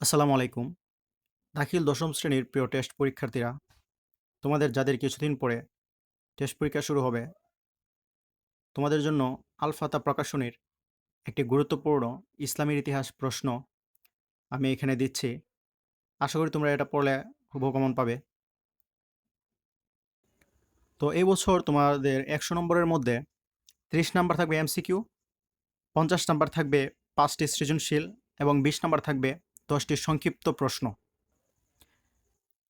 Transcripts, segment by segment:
আসসালামু আলাইকুম। দাখিল দশম শ্রেণির প্রিয় টেস্ট পরীক্ষার্থীরা, তোমাদের যাদের কিছুদিন পরে টেস্ট পরীক্ষা শুরু হবে, তোমাদের জন্য আলফাতা প্রকাশনীর একটি গুরুত্বপূর্ণ ইসলামের ইতিহাস প্রশ্ন আমি এখানে দিচ্ছি। আশা করি তোমরা এটা পড়লে খুব কমন পাবে। তো এই বছর তোমাদের একশো নম্বরের মধ্যে ত্রিশ নাম্বার থাকবে এমসিকিউ পঞ্চাশ নাম্বার থাকবে পাঁচটি সৃজনশীল এবং বিশ নাম্বার থাকবে দশটি সংক্ষিপ্ত প্রশ্ন।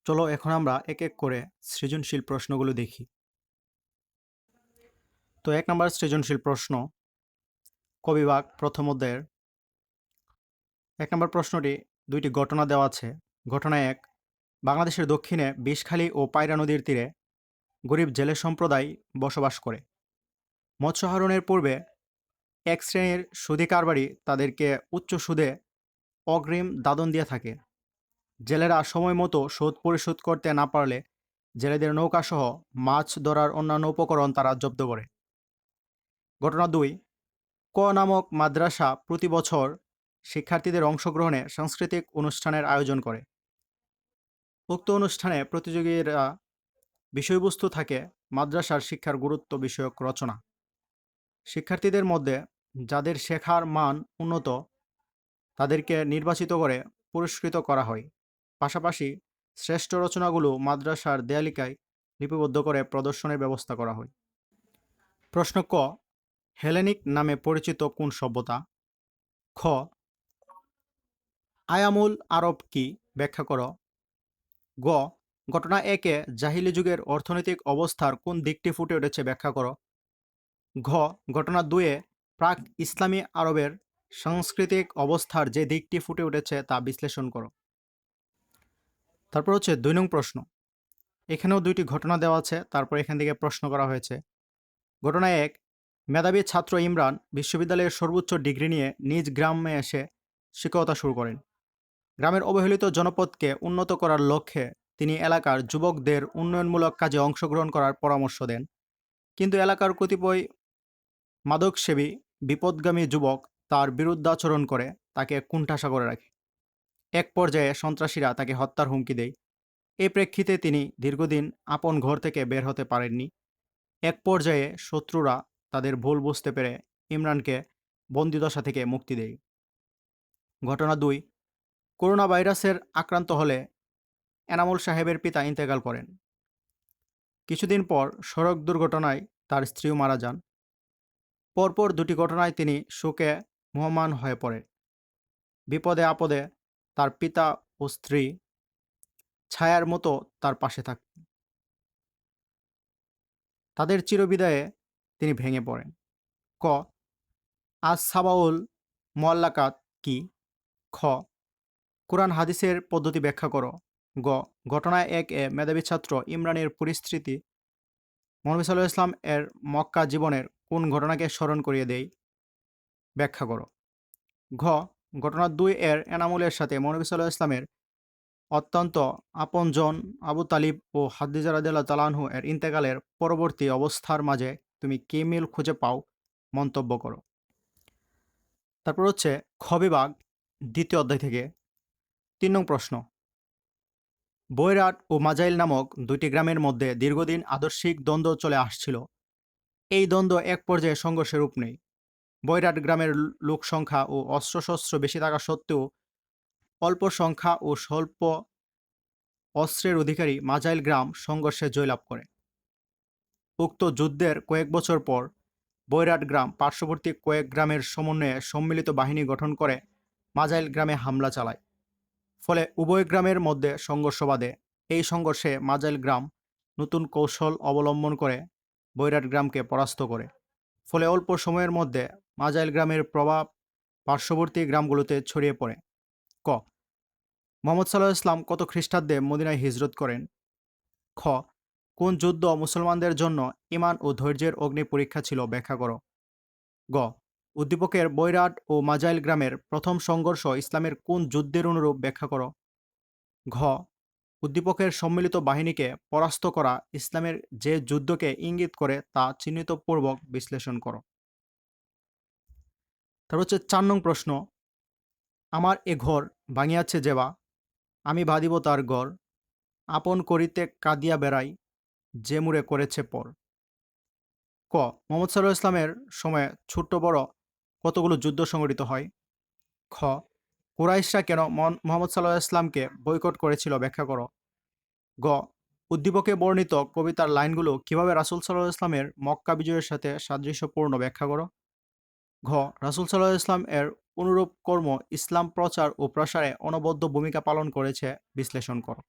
চলো এখন আমরা এক এক করে সৃজনশীল প্রশ্নগুলো দেখি। তো এক নম্বর সৃজনশীল প্রশ্ন কবিভাগ প্রথম অধ্যায়ের। এক নম্বর প্রশ্নটি, দুইটি ঘটনা দেওয়া আছে। ঘটনা এক, বাংলাদেশের দক্ষিণে বিষখালী ও পায়রা নদীর তীরে গরিব জেলে সম্প্রদায় বসবাস করে। মৎস্য আহরণের পূর্বে এক শ্রেণির সুদী কারবারি তাদেরকে উচ্চ সুদে অগ্রিম দাদন দিয়ে থাকে। জেলেরা সময় মতো শোধ পরিশোধ করতে না পারলে জেলেদের নৌকাসহ মাছ ধরার অন্যান্য উপকরণ তারা জব্দ করে। ঘটনা দুই, ক নামক মাদ্রাসা প্রতি বছর শিক্ষার্থীদের অংশগ্রহণে সাংস্কৃতিক অনুষ্ঠানের আয়োজন করে। উক্ত অনুষ্ঠানে প্রতিযোগীরা বিষয়বস্তু থাকে, মাদ্রাসার শিক্ষার গুরুত্ব বিষয়ক রচনা। শিক্ষার্থীদের মধ্যে যাদের শেখার মান উন্নত তাদেরকে নির্বাচিত করে পুরস্কৃত করা হয়। পাশাপাশি শ্রেষ্ঠ রচনাগুলো মাদ্রাসার দেয়ালিকায় লিপিবদ্ধ করে প্রদর্শনের ব্যবস্থা করা হয়। প্রশ্ন ক, হেলেনিক নামে পরিচিত কোন সভ্যতা? খ, আয়ামুল আরব কি? ব্যাখ্যা করো। গ, ঘটনা একে জাহিলি যুগের অর্থনৈতিক অবস্থার কোন দিকটি ফুটে উঠেছে ব্যাখ্যা করো। ঘ, ঘটনা দুয়ে প্রাক ইসলামী আরবের সাংস্কৃতিক অবস্থার যে দিকটি ফুটে উঠেছে তা বিশ্লেষণ করো। তারপর হচ্ছে দুই নং প্রশ্ন। এখানেও দুইটি ঘটনা দেওয়া আছে, তারপর এখান থেকে প্রশ্ন করা হয়েছে। ঘটনা এক, মেধাবী ছাত্র ইমরান বিশ্ববিদ্যালয়ের সর্বোচ্চ ডিগ্রি নিয়ে নিজ গ্রামে এসে শিক্ষকতা শুরু করেন। গ্রামের অবহেলিত জনপদকে উন্নত করার লক্ষ্যে তিনি এলাকার যুবকদের উন্নয়নমূলক কাজে অংশগ্রহণ করার পরামর্শ দেন। কিন্তু এলাকার কতিপয় মাদকসেবী, বিপদগামী যুবক তার বিরুদ্ধাচরণ করে তাকে কুণ্ঠাসা করে রাখে। এক পর্যায়ে সন্ত্রাসীরা তাকে হত্যার হুমকি দেয়। এ প্রেক্ষিতে তিনি দীর্ঘদিন আপন ঘর থেকে বের হতে পারেননি। এক পর্যায়ে শত্রুরা তাদের ভুল বুঝতে পেরে ইমরানকে বন্দিদশা থেকে মুক্তি দেয়। ঘটনা দুই করোনা ভাইরাসের আক্রান্ত হলে এনামুল সাহেবের পিতা ইন্তেকাল করেন। কিছুদিন পর সড়ক দুর্ঘটনায় তার স্ত্রীও মারা যান। পরপর দুটি ঘটনায় তিনি শোকে মোহমান হয়ে পড়ে। বিপদে আপদে তার পিতা ও স্ত্রী ছায়ার মতো তার পাশে থাকতেন তাদের চিরবিদায়ে তিনি ভেঙে পড়েন। ক, আজ সাবাউল মোয়াল্লাকাত কি? খ, কোরআন হাদিসের পদ্ধতি ব্যাখ্যা করো। গ, ঘটনায় এক এ মেধাবী ছাত্র ইমরানের পরিস্থিতি। মোহাম্মদ সাল্লাহ ইসলাম এর মক্কা জীবনের কোন ঘটনাকে স্মরণ করিয়ে দেয়? ব্যাখ্যা করো। ঘ ঘটনা দুই এর এনামুলের সাথে মনবী সাল্লাহ ইসলামের অত্যন্ত আপনজন আবু তালিব ও হাদিজা রাদিল্লা তালানহু এর ইন্তেকালের পরবর্তী অবস্থার মাঝে তুমি কে মিল খুঁজে পাও মন্তব্য করো। তারপর হচ্ছে খ বিভাগ, দ্বিতীয় অধ্যায় থেকে। তিন নং প্রশ্ন। বৈরাট ও মাজাইল নামক দুইটি গ্রামের মধ্যে দীর্ঘদিন আদর্শিক দ্বন্দ্ব চলে আসছিল। এই দ্বন্দ্ব এক পর্যায়ে সংঘর্ষের রূপ নেই বৈরাট গ্রামের লোক সংখ্যা ও অস্ত্রশস্ত্র বেশি থাকা সত্ত্বেও অল্প সংখ্যা ও স্বল্প অস্ত্রের অধিকারী মাজাইল গ্রাম সংঘর্ষে জয়লাভ করে। উক্ত যুদ্ধের কয়েক বছর পর বৈরাট গ্রাম পার্শ্ববর্তী কয়েক গ্রামের সমন্বয়ে সম্মিলিত বাহিনী গঠন করে মাজাইল গ্রামে হামলা চালায়। ফলে উভয় গ্রামের মধ্যে সংঘর্ষ বাধে। এই সংঘর্ষে মাজাইল গ্রাম নতুন কৌশল অবলম্বন করে বৈরাট গ্রামকে পরাস্ত করে। ফলে অল্প সময়ের মধ্যে মাজাইল গ্রামের প্রভাব পার্শ্ববর্তী গ্রামগুলোতে ছড়িয়ে পড়ে। ক মোহাম্মদ সাল্লাহ ইসলাম কত খ্রিস্টাব্দে মদিনায় হিজরত করেন? খ কোন যুদ্ধ মুসলমানদের জন্য ইমান ও ধৈর্যের অগ্নি পরীক্ষা ছিল ব্যাখ্যা করো। গ উদ্দীপকের বৈরাট ও মাজাইল গ্রামের প্রথম সংঘর্ষ ইসলামের কোন যুদ্ধের অনুরূপ ব্যাখ্যা করো? ঘ উদ্দীপকের সম্মিলিত বাহিনীকে পরাস্ত করা ইসলামের যে যুদ্ধকে ইঙ্গিত করে তা চিহ্নিতপূর্বক বিশ্লেষণ করো। তারপর হচ্ছে চার নং প্রশ্ন। আমার এ ঘর ভাঙিয়াছে যেবা, আমি বাঁধিব তার ঘর আপন করিতে কাঁদিয়া বেড়াই, যে মুড়ে করেছে পর। ক, মোহাম্মদ সাল্লাহ ইসলামের সময়ে ছোট্ট বড় কতগুলো যুদ্ধ সংঘটিত হয়? খ, কুরাইশরা কেন মোহাম্মদ সাল্লাহ ইসলামকে বয়কট করেছিল ব্যাখ্যা করো। গ, উদ্দীপকে বর্ণিত কবিতার লাইনগুলো কীভাবে রাসুল সাল্লাহ ইসলামের মক্কা বিজয়ের সাথে সাদৃশ্যপূর্ণ ব্যাখ্যা করো? ঘ, রাসুল সাল্লাহ ইসলাম এর অনুরূপ কর্ম ইসলাম প্রচার ও প্রসারে অনবদ্য ভূমিকা পালন করেছে, বিশ্লেষণ করো।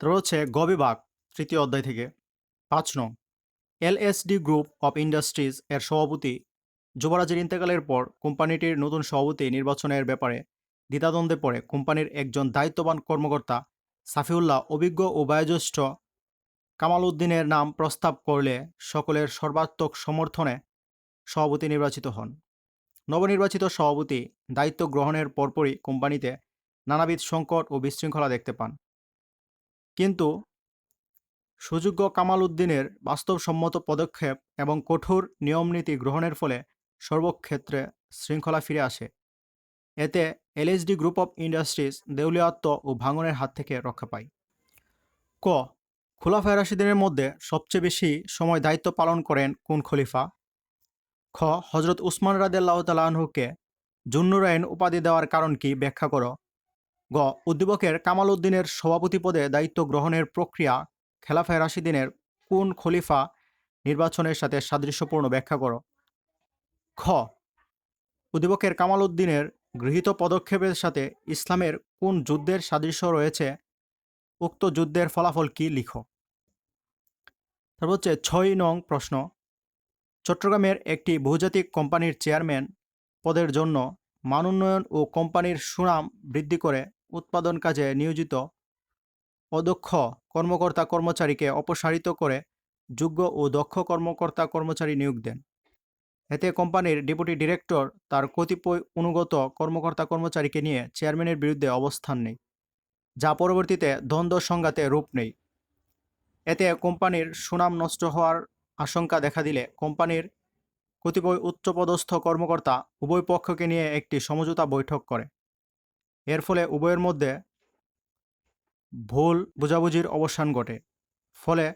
তারপর হচ্ছে গ বিভাগ, তৃতীয় অধ্যায় থেকে। পাঁচ নং এলএসডি গ্রুপ অফ ইন্ডাস্ট্রিজ এর সভাপতি যুবরাজের ইন্তেকালের পর কোম্পানিটির নতুন সভাপতি নির্বাচনের ব্যাপারে দ্বিধাদ্বন্দ্বে পড়ে কোম্পানির একজন দায়িত্ববান কর্মকর্তা সাফিউল্লাহ অভিজ্ঞ ও বয়োজ্যেষ্ঠ কামাল উদ্দিনের নাম প্রস্তাব করলে সকলের সর্বাত্মক সমর্থনে সভাপতি নির্বাচিত হন। নবনির্বাচিত সভাপতি দায়িত্ব গ্রহণের পরপরই কোম্পানিতে নানাবিধ সংকট ও বিশৃঙ্খলা দেখতে পান। কিন্তু সুযোগ্য কামাল উদ্দিনের বাস্তবসম্মত পদক্ষেপ এবং কঠোর নিয়মনীতি গ্রহণের ফলে সর্বক্ষেত্রে শৃঙ্খলা ফিরে আসে। এতে এলএসডি গ্রুপ অফ ইন্ডাস্ট্রিজ দেউলিয়াত্ম ও ভাঙনের হাত থেকে রক্ষা পায়। ক. খোলাফা রাশিদিনের মধ্যে সবচেয়ে বেশি সময় দায়িত্ব পালন করেন কোন খলিফা? খ হজরত উসমান রাদেল্লাহ তালাহুকে জুন্নুরাইন উপাধি দেওয়ার কারণ কি ব্যাখ্যা করো? গ, উদ্দীপকের কামাল উদ্দিনের সভাপতি পদে দায়িত্ব গ্রহণের প্রক্রিয়া খেলাফায় রাশিদিনের কোন খলিফা নির্বাচনের সাথে সাদৃশ্যপূর্ণ ব্যাখ্যা করো? খ, উদ্দীপকের কামাল উদ্দিনের গৃহীত পদক্ষেপের সাথে ইসলামের কোন যুদ্ধের সাদৃশ্য রয়েছে? উক্ত যুদ্ধের ফলাফল কি লিখো? তারপর হচ্ছে ছয় নং প্রশ্ন। চট্টগ্রামের একটি বহুজাতিক কোম্পানির চেয়ারম্যান পদের জন্য মান উন্নয়ন ও কোম্পানির সুনাম বৃদ্ধি করে উৎপাদন কাজে নিয়োজিত অদক্ষ কর্মকর্তা কর্মচারীকে অপসারিত করে যোগ্য ও দক্ষ কর্মকর্তা কর্মচারী নিয়োগ দেন। এতে কোম্পানির ডেপুটি ডিরেক্টর তার কতিপয় অনুগত কর্মকর্তা কর্মচারীকে নিয়ে চেয়ারম্যানের বিরুদ্ধে অবস্থান নেই যা পরবর্তীতে দ্বন্দ্ব সংঘাতে রূপ নেই এতে কোম্পানির সুনাম নষ্ট হওয়ার আশঙ্কা দেখা দিলে কোম্পানির কতিপয় উচ্চপদস্থ কর্মকর্তা উভয় পক্ষকে নিয়ে একটি সমঝোতা বৈঠক করে। এর ফলে উভয়ের মধ্যে ভুল বোঝাবুঝির অবসান ঘটে। ফলে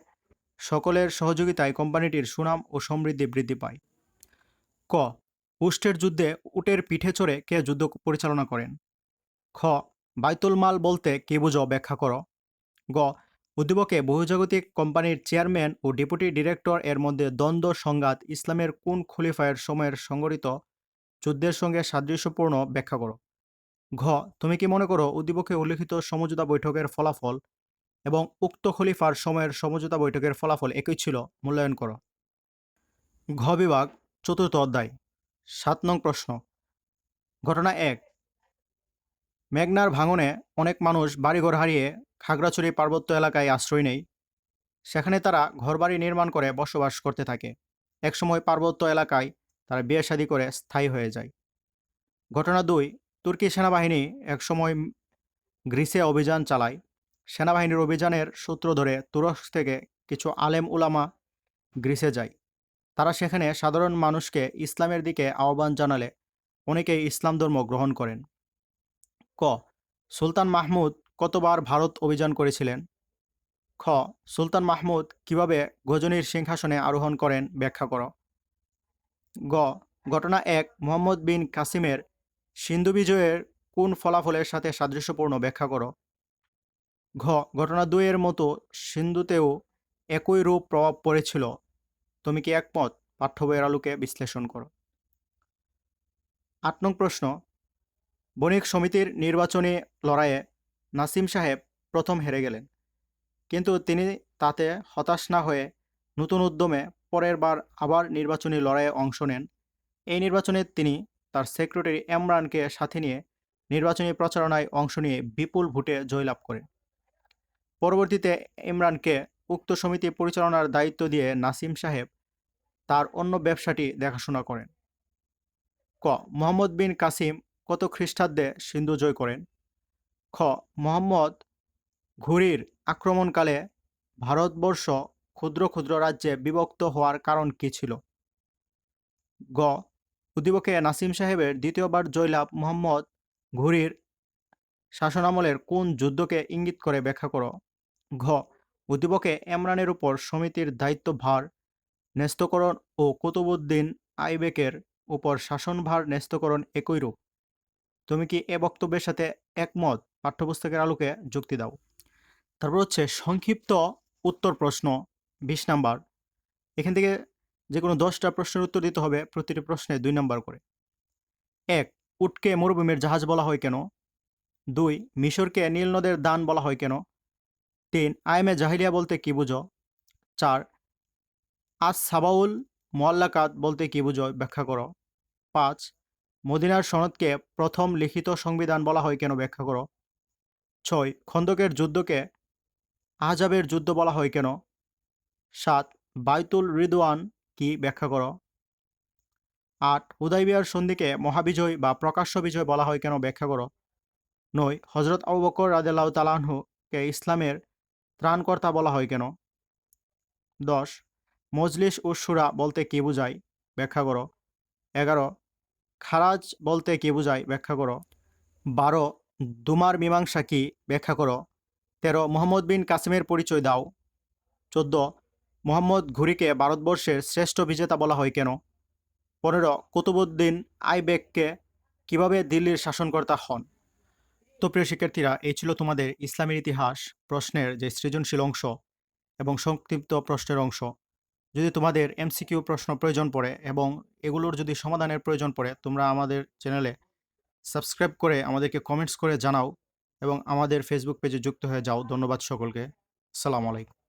সকলের সহযোগিতায় কোম্পানিটির সুনাম ও সমৃদ্ধি বৃদ্ধি পায়। ক উষ্টের যুদ্ধে উটের পিঠে চড়ে কে যুদ্ধ পরিচালনা করেন? খ বাইতুল মাল বলতে কি বুঝো ব্যাখ্যা করো? গ উদ্দীপকে বহুজাগতিক কোম্পানির চেয়ারম্যান ও ডেপুটি ডিরেক্টর এর মধ্যে দ্বন্দ্ব, সংঘাত, ইসলামের কোন খলিফায়ের সময়ের সংগঠিত যুদ্ধের সঙ্গে সাদৃশ্যপূর্ণ ব্যাখ্যা করো। ঘ, তুমি কি মনে করো উদ্দীপকে উল্লিখিত সমঝোতা বৈঠকের ফলাফল এবং উক্ত খলিফার সময়ের সমঝোতা বৈঠকের ফলাফল একই ছিল? মূল্যায়ন করো। ঘ বিভাগ, চতুর্থ অধ্যায়, সাত নং প্রশ্ন। ঘটনা এক মেঘনার ভাঙনে অনেক মানুষ বাড়িঘর হারিয়ে খাগড়াছড়ি পার্বত্য এলাকায় আশ্রয় নেয়। সেখানে তারা ঘরবাড়ি নির্মাণ করে বসবাস করতে থাকে। একসময় পার্বত্য এলাকায় তারা বিয়ে শাদী করে স্থায়ী হয়ে যায়। ঘটনা দুই, তুর্কি সেনাবাহিনী একসময় গ্রিসে অভিযান চালায়। সেনাবাহিনীর অভিযানের সূত্র ধরে তুরস্ক থেকে কিছু আলেম উলামা গ্রিসে যায়। তারা সেখানে সাধারণ মানুষকে ইসলামের দিকে আহ্বান জানালে অনেকেই ইসলাম ধর্ম গ্রহণ করেন। ক, সুলতান মাহমুদ কতবার ভারত অভিযান করেছিলেন? খ, সুলতান মাহমুদ কীভাবে গজনীর সিংহাসনে আরোহণ করেন ব্যাখ্যা করো। গ, ঘটনা এক, মোহাম্মদ বিন কাসিমের সিন্ধু বিজয়ের কোন ফলাফলের সাথে সাদৃশ্যপূর্ণ ব্যাখ্যা করো? ঘ, ঘটনা দুইয়ের মতো সিন্ধুতেও একই রূপ প্রভাব পড়েছিল। তুমি কি একমত? পাঠ্য বইয়ের আলোকে বিশ্লেষণ করো। আট নং প্রশ্ন বণিক সমিতির নির্বাচনী লড়াইয়ে নাসিম সাহেব প্রথম হেরে গেলেন। কিন্তু তিনি তাতে হতাশ না হয়ে নতুন উদ্যমে পরের বার আবার নির্বাচনী লড়াইয়ে অংশ নেন। এই নির্বাচনে তিনি তার সেক্রেটারি এমরানকে সাথে নিয়ে নির্বাচনী প্রচারণায় অংশ নিয়ে বিপুল ভোটে জয়লাভ করেন। পরবর্তীতে ইমরানকে উক্ত সমিতি পরিচালনার দায়িত্ব দিয়ে নাসিম সাহেব তার অন্য ব্যবসাটি দেখাশোনা করেন। ক. মোহাম্মদ বিন কাসিম কত খ্রিস্টাব্দে সিন্ধু জয় করেন? খ. মোহাম্মদ ঘুরির আক্রমণকালে ভারতবর্ষ ক্ষুদ্র ক্ষুদ্র রাজ্যে বিভক্ত হওয়ার কারণ কী ছিল? গ. উদ্দীপকে নাসিম সাহেবের দ্বিতীয়বার জয়লাভ মোহাম্মদ ঘুরির শাসনামলের কোন যুদ্ধকে ইঙ্গিত করে ব্যাখ্যা করো? ঘ. উদ্দীপকে এমরানের উপর সমিতির দায়িত্বভার ন্যস্তকরণ ও কুতুবুদ্দিন আইবেকের উপর শাসনভার ন্যস্তকরণ একই রূপ। তুমি কি এ বক্তব্যের সাথে একমত? পাঠ্যপুস্তকের আলোকে যুক্তি দাও। তারপর হচ্ছে সংক্ষিপ্ত উত্তর প্রশ্ন, বিশ নাম্বার। এখান থেকে যে কোনো দশটা প্রশ্নের উত্তর দিতে হবে প্রতিটি প্রশ্নে দুই নাম্বার করে। এক, উটকে মরুভূমির জাহাজ বলা হয় কেন? দুই, মিশরকে নীল নদের দান বলা হয় কেন? তিন আইমে জাহিলিয়া বলতে কি বুঝো? চার, আজ সাবাউল মোয়াল্লাকাত বলতে কি বুঝো? ব্যাখ্যা করো। পাঁচ মদিনার সনদকে প্রথম লিখিত সংবিধান বলা হয় কেন ব্যাখ্যা করো? ছয়, খন্দকের যুদ্ধকে আহজাবের যুদ্ধ বলা হয় কেন? সাত, বাইতুল রিদওয়ান কি ব্যাখ্যা করো? আট হুদাইবিয়ার সন্ধিকে মহাবিজয় বা প্রকাশ্য বিজয় বলা হয় কেন ব্যাখ্যা করো? নয় হজরত আবু বকর রাদেলাউ তালাহুকে ইসলামের ত্রাণকর্তা বলা হয় কেন? দশ, মজলিস ও সুরা বলতে কি বোঝায়? ব্যাখ্যা করো। এগারো খারাজ বলতে কি বোঝায়? ব্যাখ্যা করো। বারো, দুমার মীমাংসা কি? ব্যাখ্যা করো। তেরো, মোহাম্মদ বিন কাসিমের পরিচয় দাও। চোদ্দ, মোহাম্মদ ঘুরিকে ভারতবর্ষের শ্রেষ্ঠ বিজেতা বলা হয় কেন? পনেরো, কুতুবুদ্দিন আইবেককে কীভাবে দিল্লির শাসনকর্তা হন? তো প্রিয় শিক্ষার্থীরা, এই ছিল তোমাদের ইসলামের ইতিহাস প্রশ্নের যে সৃজনশীল অংশ এবং সংক্ষিপ্ত প্রশ্নের অংশ। যদি তোমাদের এমসিকিউ প্রশ্ন প্রয়োজন পড়ে এবং এগুলোর যদি সমাধানের প্রয়োজন পড়ে, তোমরা আমাদের চ্যানেলে সাবস্ক্রাইব করে আমাদেরকে কমেন্টস করে জানাও এবং আমাদের ফেসবুক পেজে যুক্ত হয়ে যাও। ধন্যবাদ সকলকে। সালাম আলাইকুম।